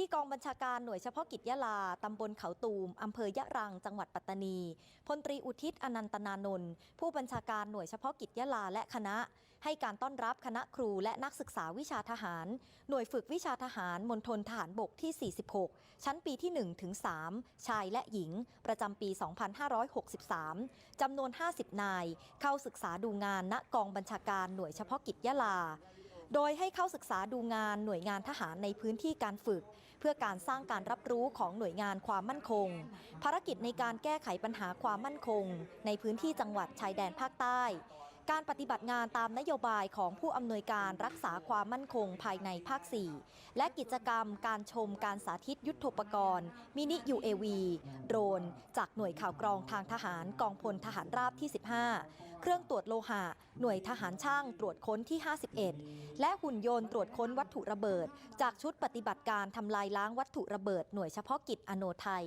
ที่กองบัญชาการหน่วยเฉพาะกิจยะลา ตำบลเขาตูม อำเภอยะรัง จังหวัดปัตตานี พลตรีอุทิศอนันตนานนท์ผู้บัญชาการหน่วยเฉพาะกิจยะลาและคณะ ให้การต้อนรับคณะครูและนักศึกษาวิชาทหาร หน่วยฝึกวิชาทหารมณฑลทหารบกที่ 46 ชั้นปีที่1ถึง3ชายและหญิง ประจำปี 2563 จำนวน 50 นาย เข้าศึกษาดูงานณกองบัญชาการหน่วยเฉพาะกิจยะลา โดยให้เข้าศึกษาดูงานหน่วยงานทหารในพื้นที่การฝึก เพื่อการสร้างการรับรู้ของหน่วยงานความมั่นคง ภารกิจในการแก้ไขปัญหาความมั่นคง ในพื้นที่จังหวัดชายแดนภาคใต้ การปฏิบัติงานตามนโยบายของผู้อำนวยการรักษาความมั่นคงภายในภาค 4 และกิจกรรมการชมการสาธิตยุทธปกรณ์ มินิ UAV โดรน จากหน่วยข่าวกรองทางทหารกองพลทหารราบที่ 15 เครื่องตรวจโลหะ หน่วยทหารช่างตรวจค้นที่ 51 และหุ่นยนต์ตรวจค้นวัตถุระเบิด จากชุดปฏิบัติการทำลายล้างวัตถุระเบิดหน่วยเฉพาะกิจอโนไทย